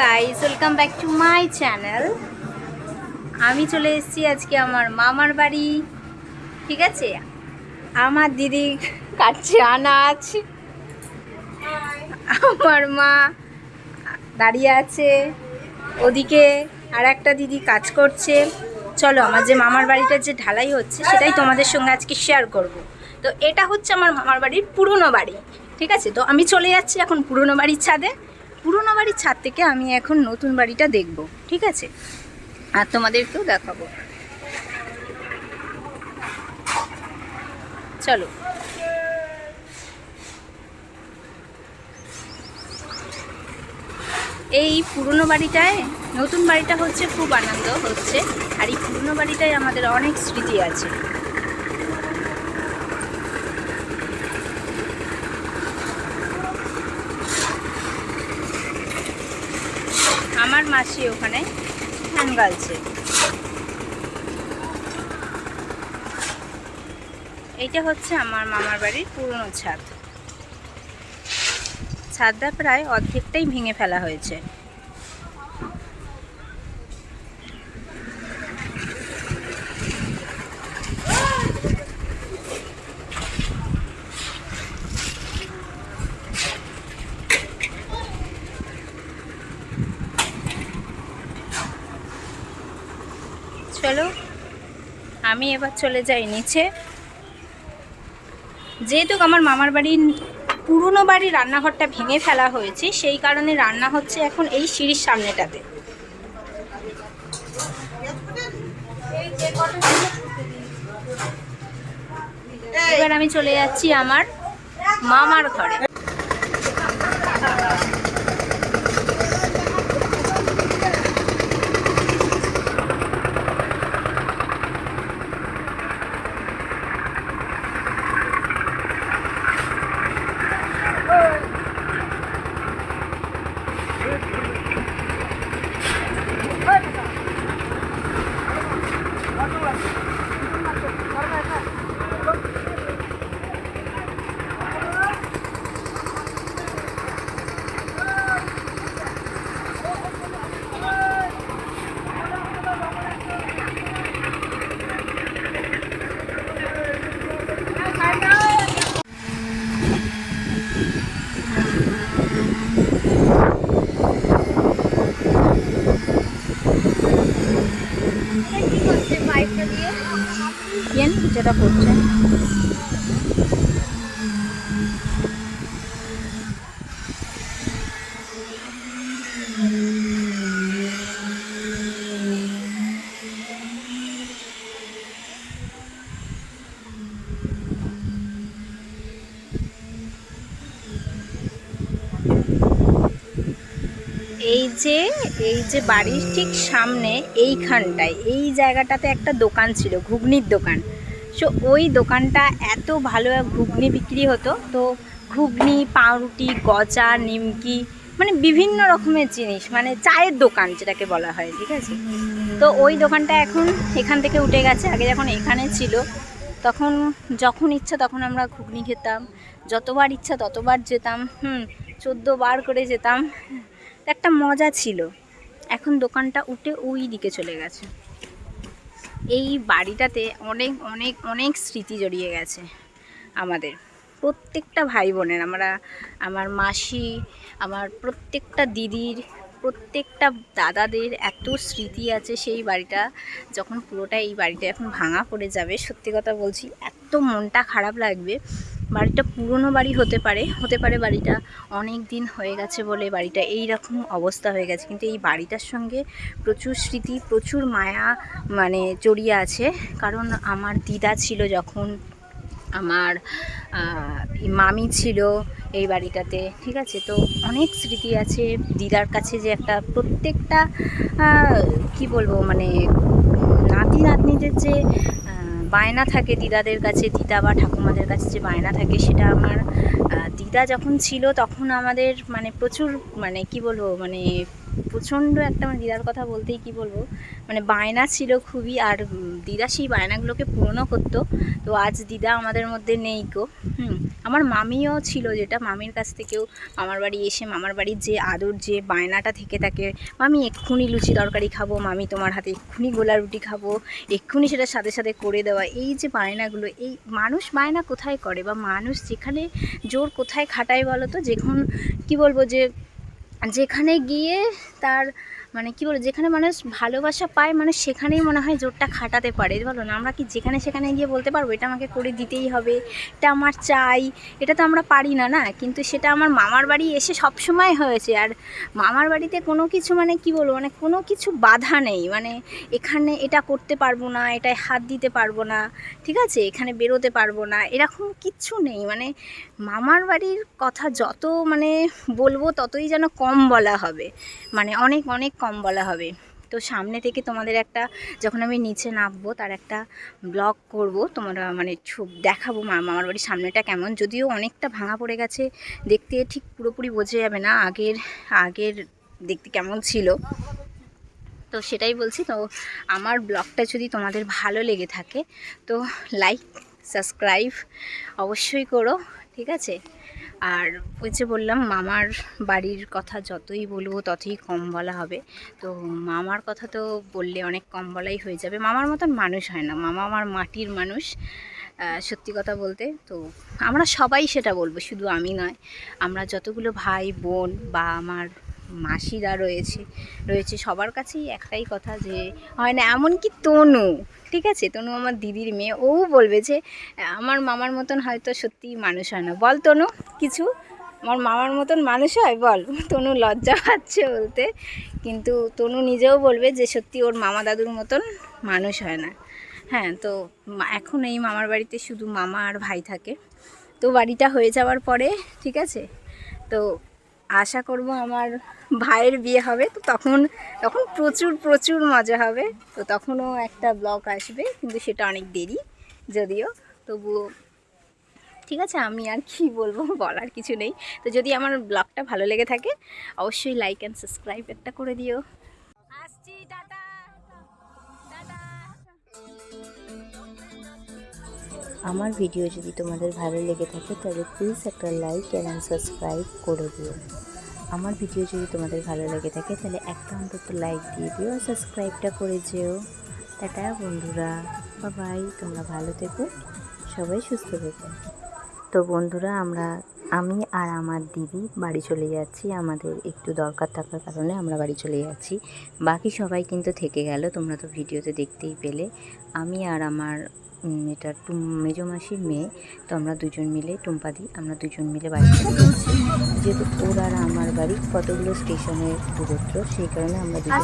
Guys welcome back to my channel আমি চলে এসেছি আজকে আমার মামার বাড়ি, ঠিক আছে? আমার দিদি কাটছে আনাজ, আমার মা দাঁড়িয়ে আছে, ওদিকে আর একটা দিদি কাজ করছে। চলো, আমার যে মামার বাড়িটা যে ঢালাই হচ্ছে, সেটাই তোমাদের সঙ্গে আজকে শেয়ার করব। তো এটা হচ্ছে আমার মামার বাড়ির পুরনো বাড়ি, ঠিক আছে? তো আমি চলে যাচ্ছি এখন পুরনো বাড়ির ছাদে। পুরনো বাড়ির ছাদ থেকে আমি এখন নতুন বাড়িটা দেখব, ঠিক আছে? আর তোমাদেরকেও দেখাবো। চলো। এই পুরনো বাড়িটায়, নতুন বাড়িটা হচ্ছে খুব আনন্দ, হচ্ছে। আর এই পুরনো বাড়িটায় আমাদের অনেক স্মৃতি আছে। আমার মাসি ওখানে ধান গালছে। এইটা হচ্ছে আমার মামার বাড়ির পুরনো ছাদ। ছাদটা প্রায় অর্ধেকটাই ভেঙে ফেলা হয়েছে। চলো। আমি এবার চলে যাই নিচে। যেহেতু আমার মামার বাড়ির পুরনো বাড়ির রান্নাঘরটা ভেঙে ফেলা হয়েছে, সেই কারণে রান্না হচ্ছে এখন এই সিঁড়ির সামনেটাতে। এবার আমি চলে যাচ্ছি আমার মামার ঘরে। যেটা করছে এই যে এই যে বাড়ির ঠিক সামনে এইখানটায়, এই জায়গাটাতে একটা দোকান ছিল, ঘুগনির দোকান। সো ওই দোকানটা এত ভালো ঘুগনি বিক্রি হতো। তো ঘুগনি, পাউরুটি, গজা, নিমকি মানে বিভিন্ন রকমের জিনিস মানে চায়ের দোকান যেটাকে বলা হয়, ঠিক আছে? তো ওই দোকানটা এখন এখান থেকে উঠে গেছে। আগে যখন এখানে ছিল, তখন যখন ইচ্ছা তখন আমরা ঘুগনি খেতাম। যতবার ইচ্ছা ততবার যেতাম, হুম, চোদ্দ বার করে যেতাম। একটা মজা ছিল। এখন দোকানটা উঠে ওই দিকে চলে গেছে। এই বাড়িটাতে অনেক অনেক অনেক স্মৃতি জড়িয়ে গেছে আমাদের। প্রত্যেকটা ভাই বোনের আমরা, আমার মাসি, আমার প্রত্যেকটা দিদির, প্রত্যেকটা দাদাদের এত স্মৃতি আছে সেই বাড়িটা। যখন পুরোটা এই বাড়িটা এখন ভাঙা পড়ে যাবে, সত্যি কথা বলছি, এত মনটা খারাপ লাগবে। বাড়িটা পুরনো বাড়ি হতে পারে হতে পারে বাড়িটা অনেক দিন হয়ে গেছে বলে বাড়িটা এই রকম অবস্থা হয়ে গেছে। কিন্তু এই বাড়িটার সঙ্গে প্রচুর স্মৃতি, প্রচুর মায়া মানে জড়িয়ে আছে। কারণ আমার দিদা ছিল যখন আমার মামি ছিল এই বাড়িটাতে, ঠিক আছে? তো অনেক স্মৃতি আছে দিদার কাছে যে একটা প্রত্যেকটা কি বলব মানে নাতি নাতনিদের যে বায়না থাকে দিদাদের কাছে, দিদা বা ঠাকুমাদের কাছে যে বায়না থাকে সেটা আমার দিদা যখন ছিল তখন আমাদের মানে প্রচুর মানে কি বলব মানে প্রচণ্ড একটা মানে দিদার কথা বলতেই কি বলব? মানে বায়না ছিল খুবই আর দিদা সেই বায়নাগুলোকে পূরণও করতো। তো আজ দিদা আমাদের মধ্যে নেই গো। হুম, আমার মামিও ছিল যেটা, মামির কাছ থেকেও মামার বাড়ি এসে মামার বাড়ির যে আদর যে বায়নাটা থেকে থাকে মামি, এক্ষুনি লুচি তরকারি খাব, মামি তোমার হাতে এক্ষুনি গোলা রুটি খাব, এক্ষুনি সেটা সাথে সাথে করে দেওয়া। এই যে বায়নাগুলো, এই মানুষ বায়না কোথায় করে বা মানুষ যেখানে জোর কোথায় খাটায় বলো তো? যখন, কি বলব যে যেখানে গিয়ে তার মানে কি বলব যেখানে মানুষ ভালোবাসা পায় মানে সেখানেই মনে হয় জোরটা খাটাতে পারে। বলো না, আমরা কি যেখানে সেখানে গিয়ে বলতে পারব, এটা আমাকে করে দিতেই হবে, এটা আমার চাই এটা তো আমরা পারি না না? কিন্তু সেটা আমার মামার বাড়ি এসে সব সময় হয়েছে। আর মামার বাড়িতে কোনো কিছু মানে কি বলব মানে কোনো কিছু বাধা নেই। মানে এখানে এটা করতে পারব না, এটায় হাত দিতে পারব না, ঠিক আছে? এখানে বেরোতে পারব না, এরকম কিচ্ছু নেই। মানে মামার বাড়ির কথা যত মানে বলব, ততই যেন কম বলা হবে। মানে অনেক অনেক কম বলা হবে। তো সামনে থেকে তোমাদের একটা যখন আমি নিচে নামবো, তার একটা ব্লগ করব। তোমরা মানে ছব দেখাবো মামার বাড়ির সামনেটা কেমন। যদিও অনেকটা ভাঙা পড়ে গেছে, দেখতে ঠিক পুরোপুরি বোঝা যাবে না আগের আগের দেখতে কেমন ছিল। তো সেটাই বলছি, তো আমার ব্লগটা যদি তোমাদের ভালো লেগে থাকে, তো লাইক সাবস্ক্রাইব অবশ্যই করো। ঠিক আছে? আর ওই যে বললাম, মামার বাড়ির কথা যতই বলব ততই কম বলা হবে। তো মামার কথা তো বললে অনেক কম বলাই হয়ে যাবে। মামার মতন মানুষ হয় না। মামা আমার মাটির মানুষ সত্যি কথা বলতে। তো আমরা সবাই সেটা বলব। শুধু আমি নয়, আমরা যতগুলো ভাই, বোন বা আমার মাসিরা রয়েছে রয়েছে। সবার কাছেই একটাই কথা যে, হয় না, এমনকি তনু, ঠিক আছে? তনু আমার দিদির মেয়ে, ও বলবে যে, আমার মামার মতন হয়তো সত্যিই মানুষ হয় না। বল তনু, কিছু? আমার মামার মতন মানুষ হয়? বল। তনু লজ্জা পাচ্ছে বলতে, কিন্তু তনু নিজেও বলবে যে সত্যি ওর মামা দাদুর মতন মানুষ হয় না। হ্যাঁ তো এখন এই মামার বাড়িতে শুধু মামা আর ভাই থাকে। তো বাড়িটা হয়ে যাওয়ার পরে, ঠিক আছে? তো আশা করব আমার ভাইয়ের বিয়ে হবে। তো তখন তখন প্রচুর প্রচুর মজা হবে। তো তখনও একটা ব্লগ আসবে, কিন্তু সেটা অনেক দেরি, যদিও। তবুও, ঠিক আছে, আমি আর কি বলব, বলার কিছু নেই। তো যদি আমার ব্লগটা ভালো লেগে থাকে, অবশ্যই লাইক অ্যান্ড সাবস্ক্রাইব একটা করে দিও। আসছি, টাটা! আমার ভিডিও যদি তোমাদের ভালো লেগে থাকে, তাহলে প্লিজ একটা লাইক অ্যান্ড সাবস্ক্রাইব করে দিও। আমার ভিডিও যদি তোমাদের ভালো লেগে থাকে, তাহলে একটা অন্তত লাইক দিয়ে দিও আর সাবস্ক্রাইবটা করে যেও। টাটা বন্ধুরা বাই তোমরা ভালো থেকো, সবাই সুস্থ থেকো। তো বন্ধুরা, আমরা আমি আর আমার দিদি বাড়ি চলে যাচ্ছি। আমাদের একটু দরকার থাকার কারণে আমরা বাড়ি চলে যাচ্ছি। বাকি সবাই কিন্তু থেকে গেল তোমরা তো ভিডিওতে দেখতেই পেলে। আমি আর আমার এটা টুম মেজো মাসির মেয়ে তো আমরা দুজন মিলে টুম্পা টুম্পাদি আমরা দুজন মিলে বাড়ি চলে যাচ্ছি। যেহেতু ওর আর আমার বাড়ি কতগুলো স্টেশনের দূরত্ব সেই কারণে আমরা দুজন